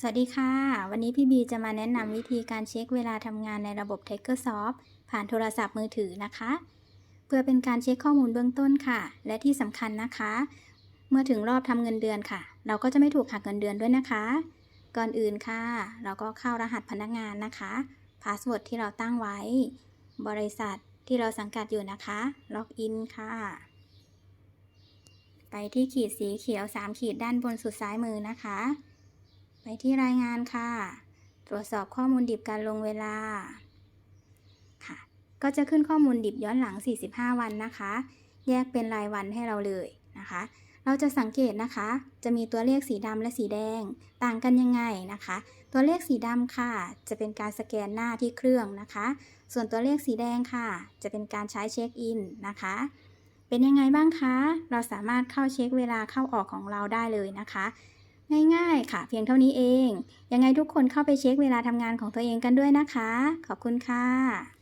สวัสดีค่ะ วันนี้พี่บีจะมาแนะนำวิธีการเช็คเวลาทำงานในระบบ t a k e r s o f t ผ่านโทรศัพท์มือถือนะคะ เพื่อเป็นการเช็คข้อมูลเบื้องต้นค่ะ และที่สำคัญนะคะ เมื่อถึงรอบทำเงินเดือนค่ะ เราก็จะไม่ถูกหักเงินเดือนด้วยนะคะ ก่อนอื่นค่ะ เราก็เข้ารหัสพนักงานนะคะพาสเวิร์ดที่เราตั้งไว้ บริษัทที่เราสังกัดอยู่นะคะล็อกอินค่ะ ไปที่ขีดสีเขียว 3 ขีดด้านบนสุดซ้ายมือนะคะ ไปที่รายงานค่ะ ตรวจสอบข้อมูลดิบการลงเวลาค่ะ ก็จะขึ้นข้อมูลดิบย้อนหลัง 45 วันนะคะ แยกเป็นรายวันให้เราเลยนะคะ เราจะสังเกตนะคะ จะมีตัวเลขสีดำและสีแดงต่างกันยังไงนะคะ ตัวเลขสีดำค่ะ จะเป็นการสแกนหน้าที่เครื่องนะคะ ส่วนตัวเลขสีแดงค่ะ จะเป็นการใช้เช็คอินนะคะเป็นยังไงบ้างคะ เราสามารถเข้าเช็คเวลาเข้าออกของเราได้เลยนะคะ ง่ายๆ ค่ะ เพียงเท่านี้เอง ยังไงทุกคนเข้าไปเช็คเวลาทำงานของตัวเองกันด้วยนะคะ ขอบคุณค่ะ